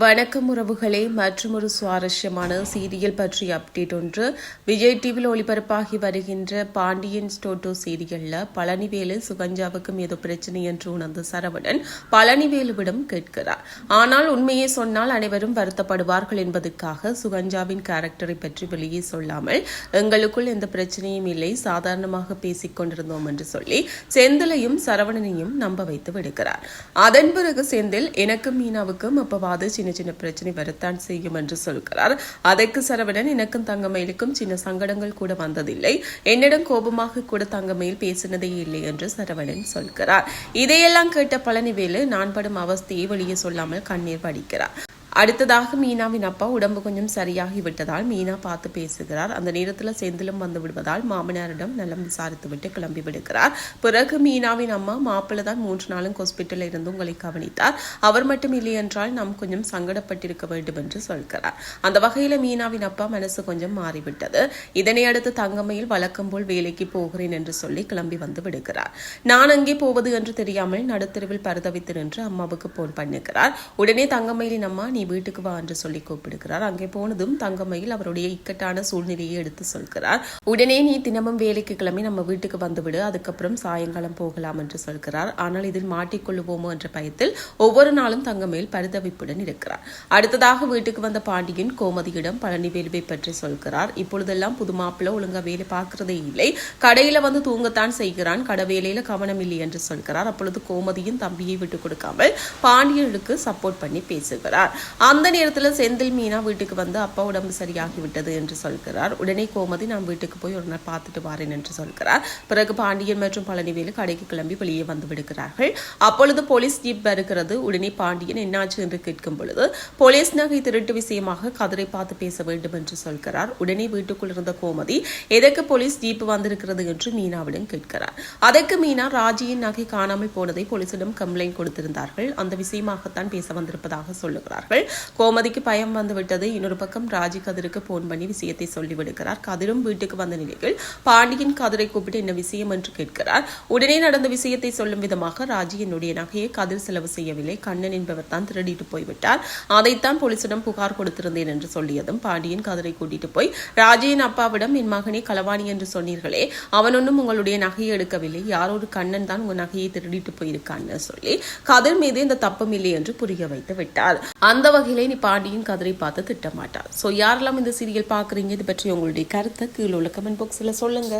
வணக்கம் உறவுகளே மற்றும் ஒரு சுவாரஸ்யமான சீரியல் பற்றிய அப்டேட் ஒன்று. விஜய் டிவியில் ஒளிபரப்பாகி வருகின்ற பாண்டியன் ஸ்டோட்டோ சீரியலில் பழனிவேலு சுகஞ்சாவுக்கும் ஏதோ பிரச்சனை என்று உணர்ந்த சரவணன் பழனிவேலுவிடம் கேட்கிறார். ஆனால் உண்மையை சொன்னால் அனைவரும் வருத்தப்படுவார்கள் என்பதற்காக சுகஞ்சாவின் கேரக்டரை பற்றி வெளியே சொல்லாமல் எங்களுக்குள் எந்த பிரச்சனையும் இல்லை சாதாரணமாக பேசிக் கொண்டிருந்தோம் என்று சொல்லி செந்திலையும் சரவணனையும் நம்ப வைத்து விடுகிறார். அதன் பிறகு செந்தில் எனக்கும் மீனாவுக்கும் அப்பவாது சின்ன சின்ன பிரச்சனை வரத்தான் செய்யும் என்று சொல்கிறார். அதற்கு சரவணன் எனக்கும் தங்கமயிலுக்கும் சின்ன சங்கடங்கள் கூட வந்ததில்லை. என்னிடம் கோபமாக கூட தங்கமயில் பேசினதே இல்லை என்று சரவணன் சொல்கிறார். இதையெல்லாம் கேட்ட பழனிவேலு நான் படும் அவஸ்தையை வெளியே சொல்லாமல் கண்ணீர் வடிக்கிறார். அடுத்ததாக மீனாவின் அப்பா உடம்பு கொஞ்சம் சரியாகி விட்டதால் மீனா பார்த்து பேசுகிறார். அந்த நேரத்தில் செந்திலும் வந்து விடுவதால் மாமனாரிடம் நலம் விசாரித்துவிட்டு கிளம்பி விடுகிறார். பிறகு மீனாவின் அம்மா மாப்பிள்ளை தான் மூன்று நாளும் ஹாஸ்பிட்டலில் இருந்து உங்களை கவனித்தார். அவர் மட்டும் இல்லை என்றால் நாம் கொஞ்சம் சங்கடப்பட்டிருக்க வேண்டும் என்று சொல்கிறார். அந்த வகையில் மீனாவின் அப்பா மனசு கொஞ்சம் மாறிவிட்டது. இதனை அடுத்து தங்கமையில் வழக்கம் போல் வேலைக்கு போகிறேன் என்று சொல்லி கிளம்பி வந்து விடுகிறார். நான் அங்கே போவது என்று தெரியாமல் நடுத்தெருவில் பரிதவித்து நின்று அம்மாவுக்கு போன் பண்ணுகிறார். உடனே தங்கமயிலின் அம்மா நீ வீட்டுக்கு வா என்று சொல்லி கூப்பிடுகிறார். அங்கே போனதும் தங்கமையில் அவருடைய இக்கட்டான சூழ்நிலையை எடுத்து சொல்கிறார். உடனே நீ தினமும் வேலைக்கு கிளம்பி நம்ம வீட்டுக்கு வந்துவிடு. அதுக்கப்புறம் சாயங்காலம் போகலாம் என்று சொல்கிறார். ஆனால் இதில் மாட்டிக்கொள்ளுவோமோ என்ற பயத்தில் ஒவ்வொரு நாளும் தங்கமையில் பரிதவிப்புடன் இருக்கிறார். அடுத்ததாக வீட்டுக்கு வந்த பாண்டியன் கோமதியிடம் பழனிவேலுவை பற்றி சொல்கிறார். இப்பொழுதெல்லாம் புது மாப்பிள்ள ஒழுங்கா வேலை பார்க்கிறதே இல்லை. கடையில வந்து தூங்கத்தான் செய்கிறான். கடை வேலையில கவனம் இல்லை என்று சொல்கிறார். அப்பொழுது கோமதியும் தம்பியை விட்டு கொடுக்காமல் பாண்டியனுக்கு சப்போர்ட் பண்ணி பேசுகிறார். அந்த நேரத்தில் செந்தில் மீனா வீட்டுக்கு வந்து அப்பா உடம்பு சரியாகி விட்டது என்று சொல்கிறார். உடனே கோமதி நான் வீட்டுக்கு போய் ஒரு நாள் பார்த்துட்டு வரேன் என்று சொல்கிறார். பிறகு பாண்டியன் மற்றும் பழனிவேலு கடைக்கு கிளம்பி வெளியே வந்து விடுகிறார்கள். அப்பொழுது போலீஸ் ஜீப் வருகிறது. உடனே பாண்டியன் என்னாச்சு? என்று கேட்கும் பொழுது போலீஸ் நகை திருட்டு விஷயமாக கதிரை பார்த்து பேச வேண்டும் என்று சொல்கிறார். உடனே வீட்டுக்குள் இருந்த கோமதி எதற்கு போலீஸ் ஜீப் வந்திருக்கிறது? என்று மீனாவிடம் கேட்கிறார். அதற்கு மீனா ராஜியின் நகை காணாமல் போனதை போலீசிடம் கம்ப்ளைண்ட் கொடுத்திருந்தார்கள். அந்த விஷயமாகத்தான் பேச வந்திருப்பதாக சொல்லுகிறார்கள். விடுகிறார்கள் கோமதிக்கு பயம் வந்து விட்டது இன்னொரு பக்கம் ராஜி கதிருக்கு போன் பண்ணி விஷயத்தை சொல்லிவிடுகிறார். கதிரும் வீட்டுக்கு வந்த நிலையில் பாண்டியன் கதிரை கூப்பிட்டு என்ன விஷயம் என்று கேட்கிறார். உடனே நடந்த விஷயத்தை சொல்லும் விதமாக ராஜி என்னுடைய நகையை கதிர் செலவு செய்யவில்லை. கண்ணன் என்பவர் தான் திருடிட்டு போய்விட்டார். அதைத்தான் போலீசிடம் புகார் கொடுத்திருந்தேன் என்று சொல்லியதும் பாண்டியன் கதிரை கூட்டிட்டு போய் ராஜியின் அப்பாவிடம் என் மகனே களவாணி என்று சொன்னீர்களே. அவன் ஒன்றும் உங்களுடைய நகையை எடுக்கவில்லை. யாரோ ஒரு கண்ணன் தான் உங்க நகையை திருடிட்டு போயிருக்கான்னு சொல்லி கதிர் மீது இந்த தப்பும் இல்லை என்று புரிய வைத்து விட்டார். அந்த வகையிலே நீ பாண்டியன் கதிரை பார்த்து திட்டமாட்டார் ஸோ யாரெல்லாம் இந்த சீரியல் பார்க்குறீங்க இது பற்றி உங்களுடைய கருத்தை கீழே உள்ள கமெண்ட் பாக்ஸில் சொல்லுங்க.